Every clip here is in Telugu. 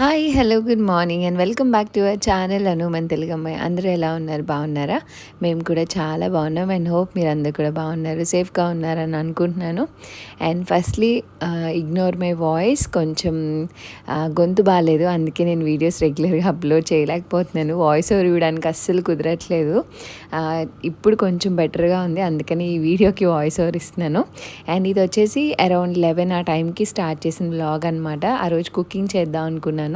Hi hello good morning and welcome back to our channel Hanuman Telugu అమ్మాయి అందరూ ఎలా ఉన్నారు బాగున్నారా మేము కూడా చాలా బాగున్నాం అండ్ హోప్ మీరు అందరు కూడా బాగున్నారు సేఫ్గా ఉన్నారని అనుకుంటున్నాను and firstly ignore my voice కొంచెం గొంతు బాగాలేదు అందుకే నేను వీడియోస్ రెగ్యులర్గా అప్లోడ్ చేయలేకపోతున్నాను. వాయిస్ ఓవర్ ఇవ్వడానికి అస్సలు కుదరట్లేదు ఇప్పుడు కొంచెం బెటర్గా ఉంది. అందుకని ఈ వీడియోకి వాయిస్ ఓవర్ ఇస్తున్నాను. అండ్ ఇది వచ్చేసి అరౌండ్ లెవెన్ ఆ టైంకి స్టార్ట్ చేసిన బ్లాగ్ అనమాట ఆ రోజు కుకింగ్ చేద్దాం అనుకున్నాను.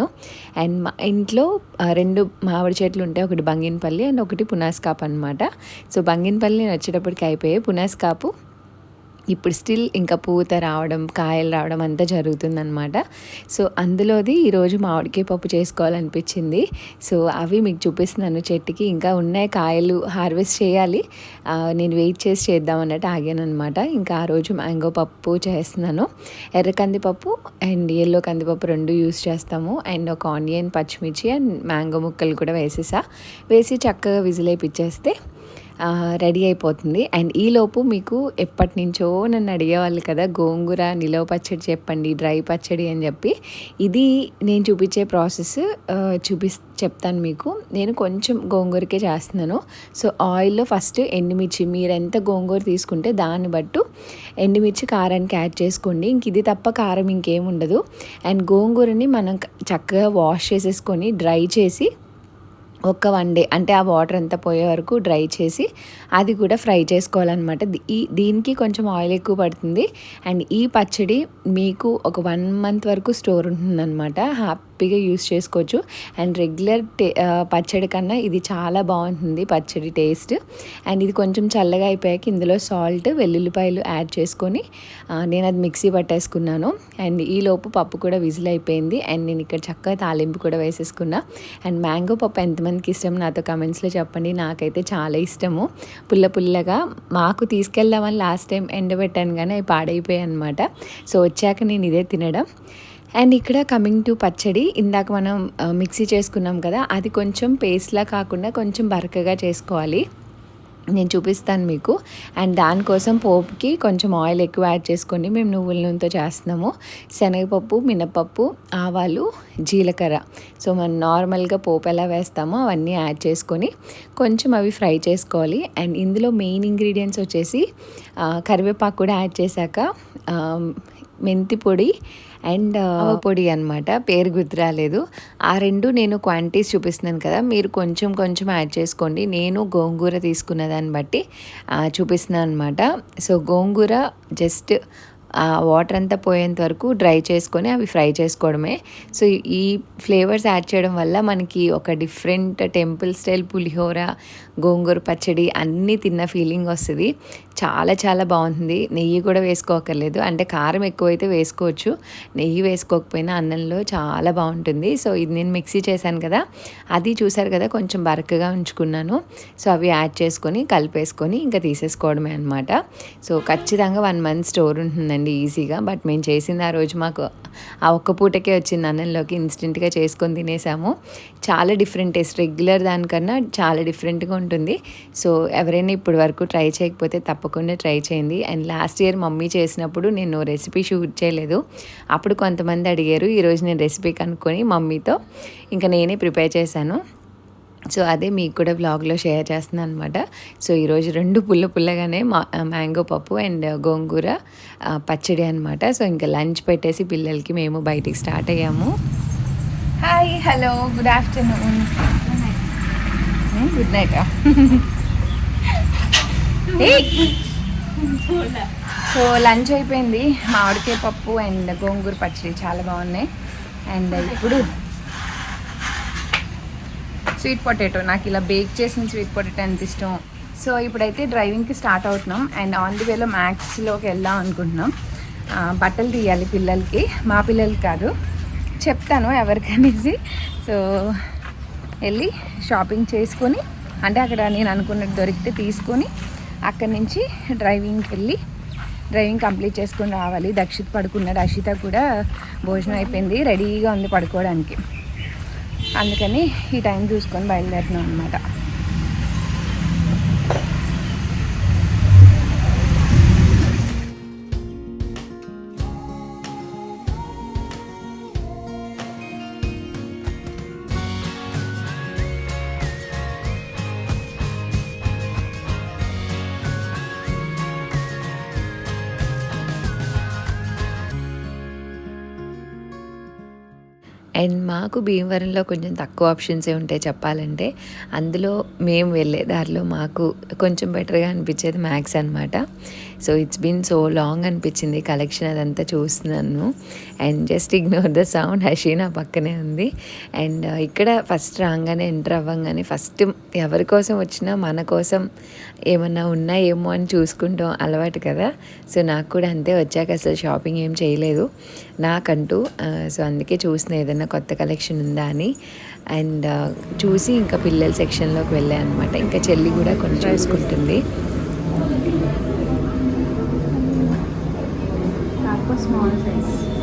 అండ్ మా ఇంట్లో రెండు మామిడి చెట్లు ఉంటాయి. ఒకటి బంగినపల్లి అండ్ ఒకటి పునాస్కాప్ అనమాట సో బంగినపల్లి నేను వచ్చేటప్పటికి అయిపోయాయి పునాస్కాపు ఇప్పుడు స్టిల్ ఇంకా పూత రావడం కాయలు రావడం అంతా జరుగుతుందన్నమాట. సో అందులోది ఈరోజు మామిడికాయ పప్పు చేసుకోవాలనిపించింది. సో అవి మీకు చూపిస్తున్నాను చెట్టుకి. ఇంకా ఉన్నాయి కాయలు హార్వెస్ట్ చేయాలి. నేను వెయిట్ చేసి చేద్దాం అన్నట్టు ఆగాను అనమాట ఇంకా ఆ రోజు మ్యాంగో పప్పు చేస్తున్నాను. ఎర్ర కందిపప్పు అండ్ ఎల్లో కందిపప్పు రెండు యూస్ చేస్తాము. అండ్ ఒక ఆనియన్ పచ్చిమిర్చి అండ్ మ్యాంగో ముక్కలు కూడా వేసేసా. వేసి చక్కగా విజిల్ వేపిచ్చేస్తే రెడీ అయిపోతుంది. అండ్ ఈలోపు మీకు ఎప్పటి నుంచో నన్ను అడిగేవాళ్ళు కదా గోంగూర నిలవ పచ్చడి చెప్పండి డ్రై పచ్చడి అని చెప్పి. ఇది నేను చూపించే ప్రాసెస్ చూపి చెప్తాను మీకు. నేను కొంచెం గోంగూరకే చేస్తున్నాను. సో ఆయిల్లో ఫస్ట్ ఎండుమిర్చి మీరు ఎంత గోంగూర తీసుకుంటే దాన్ని బట్టు ఎండుమిర్చి కారానికి యాడ్ చేసుకోండి. ఇంక ఇది తప్ప కారం ఇంకేం ఉండదు. అండ్ గోంగూరని మనం చక్కగా వాష్ చేసేసుకొని డ్రై చేసి ఒక్క వన్ డే అంటే ఆ వాటర్ అంతా పోయే వరకు డ్రై చేసి అది కూడా ఫ్రై చేసుకోవాలన్నమాట. ఈ దీనికి కొంచెం ఆయిల్ ఎక్కువ పడుతుంది. అండ్ ఈ పచ్చడి మీకు ఒక వన్ మంత్ వరకు స్టోర్ ఉంటుందన్నమాట. హ్యాపీగా యూస్ చేసుకోవచ్చు. అండ్ రెగ్యులర్ టే పచ్చడి కన్నా ఇది చాలా బాగుంటుంది పచ్చడి టేస్ట్. అండ్ ఇది కొంచెం చల్లగా అయిపోయాక ఇందులో సాల్ట్ వెల్లుల్లిపాయలు యాడ్ చేసుకొని నేను అది మిక్సీ పట్టేసుకున్నాను. అండ్ ఈలోపు పప్పు కూడా విజిల్ అయిపోయింది. అండ్ నేను ఇక్కడ చక్కగా తాలింపు కూడా వేసేసుకున్నా. అండ్ మ్యాంగో పప్పు ఎంతమందికి ఇష్టం నాతో కమెంట్స్లో చెప్పండి. నాకైతే చాలా ఇష్టము. పుల్ల పుల్లగా మాకు తీసుకెళ్దామని లాస్ట్ టైం ఎండబెట్టాను కానీ అవి పాడైపోయాయి అనమాట సో వచ్చాక నేను ఇదే తినడం. అండ్ ఇక్కడ కమింగ్ టు పచ్చడి ఇందాక మనం మిక్సీ చేసుకున్నాం కదా అది కొంచెం పేస్ట్లా కాకుండా కొంచెం బరకగా చేసుకోవాలి. నేను చూపిస్తాను మీకు. అండ్ దానికోసం పోపుకి కొంచెం ఆయిల్ ఎక్కువ యాడ్ చేసుకోండి. మేము నువ్వుల నూనెతో చేస్తున్నాము. శనగపప్పు మినపప్పు ఆవాలు జీలకర్ర. సో మనం నార్మల్గా పోపు ఎలా వేస్తామో అవన్నీ యాడ్ చేసుకొని కొంచెం అవి ఫ్రై చేసుకోవాలి. అండ్ ఇందులో మెయిన్ ఇంగ్రీడియంట్స్ వచ్చేసి కరివేపాకు కూడా యాడ్ చేశాక మెంతి పొడి అండ్ పొడి అనమాట పేరు గుర్తురాలేదు ఆ రెండు నేను క్వాంటిటీస్ చూపిస్తున్నాను కదా. మీరు కొంచెం కొంచెం యాడ్ చేసుకోండి. నేను గోంగూర తీసుకున్న దాన్ని బట్టి చూపిస్తున్నాను అనమాట సో గోంగూర జస్ట్ ఆ వాటర్ అంతా పోయేంత వరకు డ్రై చేసుకొని అవి ఫ్రై చేసుకోవడమే. సో ఈ ఫ్లేవర్స్ యాడ్ చేయడం వల్ల మనకి ఒక different temple style pulihora gongura పచ్చడి అన్నీ తిన్న ఫీలింగ్ వస్తుంది. చాలా చాలా బాగుంటుంది. నెయ్యి కూడా వేసుకోకర్లేదు అంటే కారం ఎక్కువైతే వేసుకోవచ్చు. నెయ్యి వేసుకోకపోయినా అన్నంలో చాలా బాగుంటుంది. సో ఇది నేను మిక్సీ చేశాను కదా. అది చూసారు కదా కొంచెం బరకగా ఉంచుకున్నాను. సో అవి యాడ్ చేసుకొని కలిపేసుకొని ఇంకా తీసేసుకోవడమే అనమాట సో ఖచ్చితంగా వన్ మంత్ స్టోర్ ఉంటుందండి ఈజీగా. బట్ మేము చేసింది ఆ రోజు మాకు ఆ ఒక్క పూటకే వచ్చింది అన్నంలోకి. ఇన్స్టెంట్గా చేసుకొని తినేసాము. చాలా డిఫరెంట్ టేస్ట్. రెగ్యులర్ దానికన్నా చాలా డిఫరెంట్గా ఉంటుంది. సో ఎవరైనా ఇప్పటి వరకు ట్రై చేయకపోతే తప్పకుండా ట్రై చేయండి. అండ్ లాస్ట్ ఇయర్ మమ్మీ చేసినప్పుడు నేను రెసిపీ షూట్ చేయలేదు. అప్పుడు కొంతమంది అడిగారు ఈరోజు నేను రెసిపీ కనుక్కొని మమ్మీతో ఇంకా నేనే ప్రిపేర్ చేశాను. సో అదే మీకు కూడా బ్లాగ్లో షేర్ చేస్తున్నాను అనమాట సో ఈరోజు రెండు పుల్ల పుల్లగానే మా మ్యాంగో పప్పు అండ్ గోంగూర పచ్చడి అనమాట సో ఇంకా లంచ్ పెట్టేసి పిల్లలకి మేము బయటికి స్టార్ట్ అయ్యాము. Hi hello good afternoon. Good night so lunch అయిపోయింది. మామిడికాయ పప్పు అండ్ గోంగూర పచ్చడి చాలా బాగున్నాయి. అండ్ ఇప్పుడు స్వీట్ పొటాటో నాకు ఇలా బేక్ చేసిన స్వీట్ పొటాటో ఎంత ఇష్టం? సో ఇప్పుడైతే డ్రైవింగ్కి స్టార్ట్ అవుతున్నాం. అండ్ ఆన్ ది వేలో మ్యాక్స్లోకి వెళ్దాం అనుకుంటున్నాం. బట్టలు తీయాలి పిల్లలకి. మా పిల్లలకి కాదు. చెప్తాను ఎవరికనేసి. సో వెళ్ళి షాపింగ్ చేసుకొని అంటే అక్కడ నేను అనుకున్నట్టు దొరికితే తీసుకొని అక్కడి నుంచి డ్రైవింగ్కి వెళ్ళి డ్రైవింగ్ కంప్లీట్ చేసుకొని రావాలి. దక్షిత్ పడుకున్నాడు అషిత కూడా భోజనం అయిపోయింది రెడీగా ఉంది పడుకోవడానికి. అందుకని ఈ టైం చూసుకొని బయలుదేరినాం అనమాట అండ్ మాకు భీమవరంలో కొంచెం తక్కువ ఆప్షన్సే ఉంటాయి చెప్పాలంటే అందులో మేము వెళ్ళే దారిలో మాకు కొంచెం బెటర్గా అనిపించేది మ్యాథ్స్ అనమాట so it's been so long అనిపించింది కలెక్షన్ అదంతా చూస్తున్నాను and just ignore the sound Hasina పక్కనే ఉంది. అండ్ uh, ఇక్కడ ఫస్ట్ రాగానే ఎంటర్ అవ్వగానే ఫస్ట్ ఎవరి కోసం వచ్చినా మన కోసం ఏమన్నా ఉన్నాయేమో అని చూసుకుంటాం అలవాటు కదా. సో నాకు కూడా అంతే వచ్చాక అసలు షాపింగ్ ఏం చేయలేదు. నాకంటూ uh, సో అందుకే చూసిన ఏదైనా కొత్త కలెక్షన్ ఉందా అని. అండ్ uh, చూసి ఇంకా పిల్లల సెక్షన్లోకి వెళ్ళాయి అనమాట ఇంకా చెల్లి కూడా కొన్ని చూసుకుంటుంది. for small size.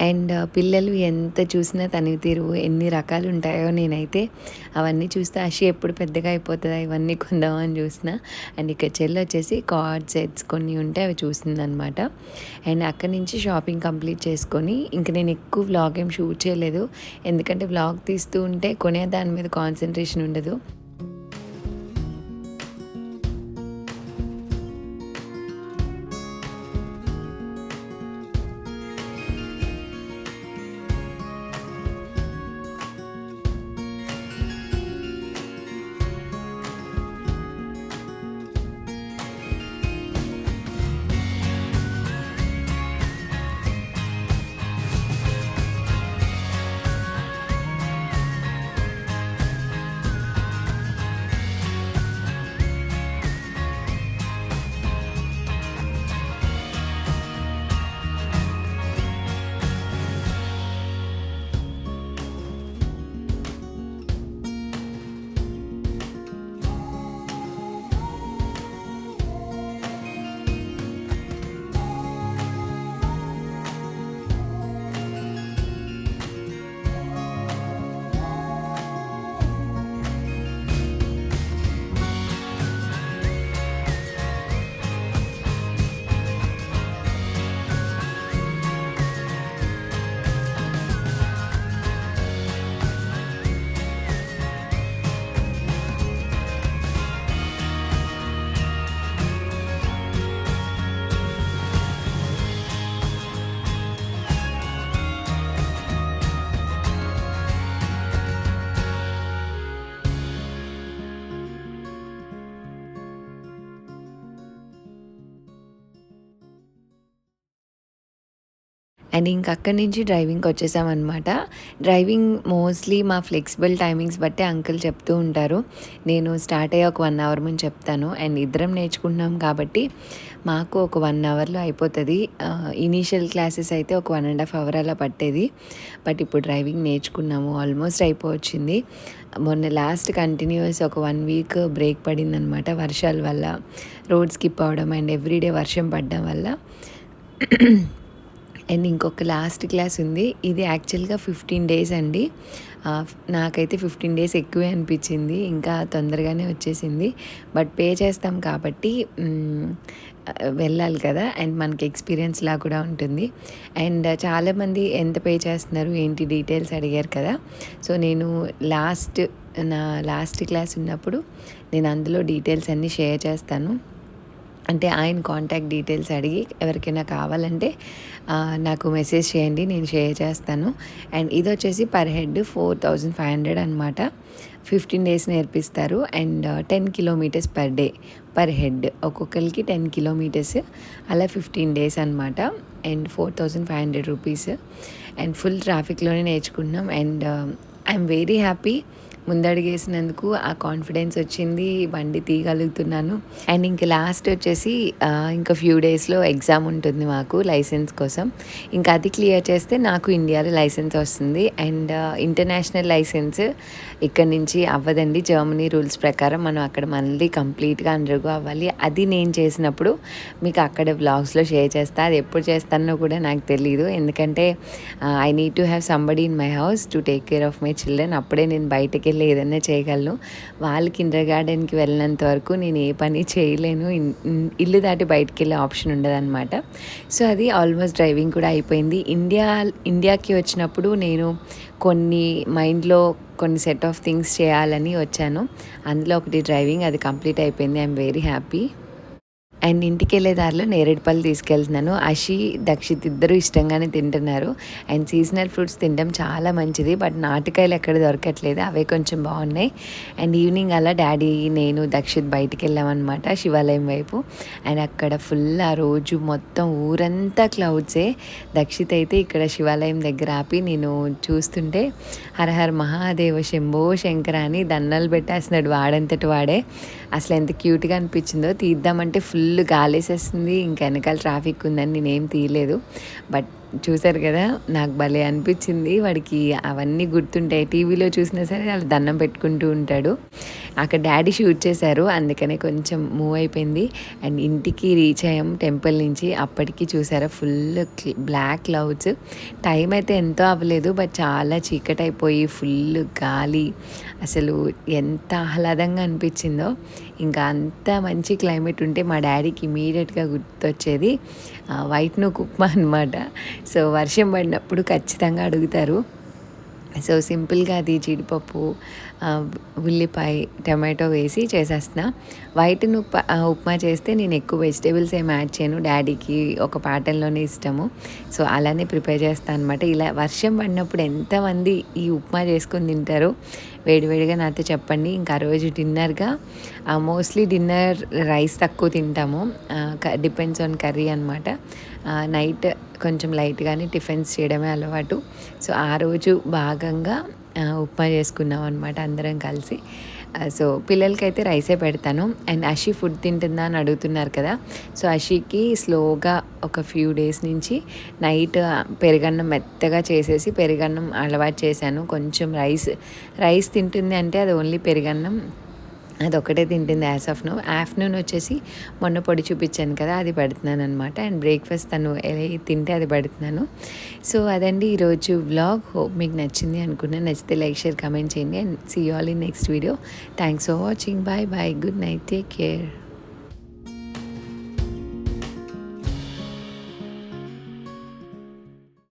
అండ్ పిల్లలు ఎంత చూసినా తనివి తీరు ఎన్ని రకాలు ఉంటాయో నేనైతే అవన్నీ చూస్తే. అషి ఎప్పుడు పెద్దగా అయిపోతుందా? ఇవన్నీ కొందామని చూసిన అండ్ ఇక్కడ చెల్లి వచ్చేసి కార్డ్ సెట్స్ కొన్ని ఉంటే అవి చూసిందనమాట. అండ్ అక్కడి నుంచి షాపింగ్ కంప్లీట్ చేసుకొని ఇంక నేను ఎక్కువ వ్లాగ్ ఏం షూట్ చేయలేదు. ఎందుకంటే వ్లాగ్ తీస్తూ ఉంటే కొనే దాని మీద కాన్సన్ట్రేషన్ ఉండదు. అండ్ ఇంక అక్కడి నుంచి డ్రైవింగ్కి వచ్చేసామన్నమాట. డ్రైవింగ్ మోస్ట్లీ మా ఫ్లెక్సిబుల్ టైమింగ్స్ బట్టి అంకుల్ చెప్తూ ఉంటారు. నేను స్టార్ట్ అయ్యే ఒక వన్ అవర్ ముందు చెప్తాను. అండ్ ఇద్దరం నేర్చుకుంటున్నాం కాబట్టి మాకు ఒక వన్ అవర్లో అయిపోతుంది. ఇనీషియల్ క్లాసెస్ అయితే ఒక వన్ అండ్ హాఫ్ అవర్ అలా పట్టేది. బట్ ఇప్పుడు డ్రైవింగ్ నేర్చుకున్నాము. ఆల్మోస్ట్ అయిపోవచ్చింది. మొన్న లాస్ట్ కంటిన్యూస్ ఒక వన్ వీక్ బ్రేక్ పడిందనమాట వర్షాల వల్ల. రోడ్ స్కిప్ అవడం అండ్ ఎవ్రీడే వర్షం పడడం వల్ల. అండ్ ఇంకొక లాస్ట్ క్లాస్ ఉంది. ఇది యాక్చువల్గా ఫిఫ్టీన్ డేస్ అండి. నాకైతే ఫిఫ్టీన్ డేస్ ఎక్కువే అనిపించింది. ఇంకా తొందరగానే వచ్చేసింది. బట్ పే చేస్తాం కాబట్టి వెళ్ళాలి కదా. అండ్ మనకి ఎక్స్పీరియన్స్ లా కూడా ఉంటుంది. అండ్ చాలామంది ఎంత పే చేస్తున్నారు ఏంటి డీటెయిల్స్ అడిగారు కదా. సో నేను లాస్ట్ నా లాస్ట్ క్లాస్ ఉన్నప్పుడు నేను అందులో డీటెయిల్స్ అన్నీ షేర్ చేస్తాను. అంటే ఆయన కాంటాక్ట్ డీటెయిల్స్ అడిగి ఎవరికైనా కావాలంటే నాకు మెసేజ్ చేయండి నేను షేర్ చేస్తాను. అండ్ ఇది వచ్చేసి per head four thousand five hundred అనమాట ఫిఫ్టీన్ డేస్ నేర్పిస్తారు. And ten kilometres per day per head ఒక్కొక్కరికి టెన్ కిలోమీటర్స్ అలా ఫిఫ్టీన్ డేస్ అనమాట and four thousand five hundred rupees and full ట్రాఫిక్లోనే నేర్చుకున్నాం అండ్ ఐఎమ్ వెరీ హ్యాపీ ముందడుగేసినందుకు ఆ కాన్ఫిడెన్స్ వచ్చింది బండి తీయగలుగుతున్నాను. అండ్ ఇంక లాస్ట్ వచ్చేసి ఇంకా ఫ్యూ డేస్లో ఎగ్జామ్ ఉంటుంది మాకు లైసెన్స్ కోసం. ఇంకా అది క్లియర్ చేస్తే నాకు ఇండియాలో లైసెన్స్ వస్తుంది. అండ్ ఇంటర్నేషనల్ లైసెన్స్ ఇక్కడ నుంచి అవ్వదండి. జర్మనీ రూల్స్ ప్రకారం మనం అక్కడ మళ్ళీ కంప్లీట్గా అండర్గో అవ్వాలి. అది నేను చేసినప్పుడు మీకు అక్కడ బ్లాగ్స్లో షేర్ చేస్తా. అది ఎప్పుడు చేస్తానో కూడా నాకు తెలియదు ఎందుకంటే I need to have somebody in my house to take care of my children అప్పుడే నేను బయటకెళ్ళి వాళ్ళు ఏదైనా చేయగలను. వాళ్ళు కిండర్ గార్డెన్కి వెళ్ళినంత వరకు నేను ఏ పని చేయలేను. ఇల్లు దాటి బయటికి వెళ్ళే ఆప్షన్ ఉండదన్నమాట. సో అది ఆల్మోస్ట్ డ్రైవింగ్ కూడా అయిపోయింది. ఇండియా ఇండియాకి వచ్చినప్పుడు నేను కొన్ని మైండ్లో కొన్ని సెట్ ఆఫ్ థింగ్స్ చేయాలని వచ్చాను. అందులో ఒకటి డ్రైవింగ్ అది కంప్లీట్ అయిపోయింది. I'm very happy. అండ్ ఇంటికి వెళ్ళే దారిలో నేరేడుపల్లి తీసుకెళ్తున్నాను. అషి దక్షిత్ ఇద్దరు ఇష్టంగానే తింటున్నారు. అండ్ సీజనల్ ఫ్రూట్స్ తినడం చాలా మంచిది బట్ నాటికాయలు ఎక్కడ దొరకట్లేదు. అవే కొంచెం బాగున్నాయి. అండ్ ఈవినింగ్ అలా డాడీ నేను దక్షిత్ బయటికి వెళ్ళామన్నమాట శివాలయం వైపు. అండ్ అక్కడ ఫుల్ ఆ రోజు మొత్తం ఊరంతా క్లౌడ్సే. దక్షిత్ అయితే ఇక్కడ శివాలయం దగ్గర ఆపి నేను చూస్తుంటే హర మహాదేవ శంభో శంకర అని దన్నలు పెట్టేస్తున్నాడు వాడంతటి వాడే. అసలు ఎంత క్యూట్గా అనిపించిందో తీద్దామంటే ఫుల్ ఫుల్ గాలేసేస్తుంది. ఇంకా వెనకాల ట్రాఫిక్ ఉందని నేనేం తీయలేదు. బట్ చూసారు కదా నాకు భలే అనిపించింది. వాడికి అవన్నీ గుర్తుంటాయి. టీవీలో చూసినా సరే వాళ్ళు దండం పెట్టుకుంటూ ఉంటాడు. అక్కడ డాడీ షూట్ చేశారు. అందుకనే కొంచెం మూవ్ అయిపోయింది. అండ్ ఇంటికి రీచ్ అయ్యాం టెంపుల్ నుంచి. అప్పటికి చూసారా ఫుల్ బ్లాక్ క్లౌడ్స్. టైం అయితే ఎంతో అవ్వలేదు బట్ చాలా చీకటి అయిపోయి ఫుల్ గాలి. అసలు ఎంత ఆహ్లాదంగా అనిపించిందో. ఇంకా అంత మంచి క్లైమేట్ ఉంటే మా డాడీకి ఇమీడియట్గా గుర్తొచ్చేది వైట్ నూక్ కుప్మా అనమాట సో వర్షం పడినప్పుడు ఖచ్చితంగా అడుగుతారు. సో సింపుల్గా అది జీడిపప్పు ఉల్లిపాయ టమాటో వేసి చేసేస్తున్నా. వైట్ ఉప్మా ఉప్మా చేస్తే నేను ఎక్కువ వెజిటేబుల్స్ ఏం యాడ్ చేయను. డాడీకి ఒక ప్యాటర్న్లోనే ఇష్టము. సో అలానే ప్రిపేర్ చేస్తాను అనమాట ఇలా వర్షం పడినప్పుడు ఎంతమంది ఈ ఉప్మా చేసుకొని తింటారు వేడివేడిగా నాతో చెప్పండి. ఇంకా ఆ రోజు డిన్నర్గా మోస్ట్లీ డిన్నర్ రైస్ తక్కువ తింటాము. డిపెండ్స్ ఆన్ కర్రీ అనమాట నైట్ కొంచెం లైట్గానే టిఫిన్స్ చేయడమే అలవాటు. సో ఆ రోజు భాగంగా ఉప్మా చేసుకున్నాం అనమాట అందరం కలిసి. సో పిల్లలకైతే రైసే పెడతాను. అండ్ అషి ఫుడ్ తింటుందా అని అడుగుతున్నారు కదా. సో అషికి స్లోగా ఒక ఫ్యూ డేస్ నుంచి నైట్ పెరుగన్నం మెత్తగా చేసేసి పెరుగన్నం అలవాటు చేశాను. కొంచెం రైస్ రైస్ తింటుంది అంటే అది ఓన్లీ పెరుగన్నం అది ఒకటే తింటుంది యాజ్ ఆఫ్ నో. ఆఫ్టర్నూన్ వచ్చేసి మొన్న పొడి చూపించాను కదా అది పెడుతున్నాను అనమాట అండ్ బ్రేక్ఫాస్ట్ తను తింటే అది పెడుతున్నాను. సో అదండి ఈరోజు వ్లాగ్. హోప్ మీకు నచ్చింది అనుకున్నా నచ్చితే లైక్ షేర్ కమెంట్ చేయండి. And see all in next video. Thanks for watching. Bye bye. Good night. Take care.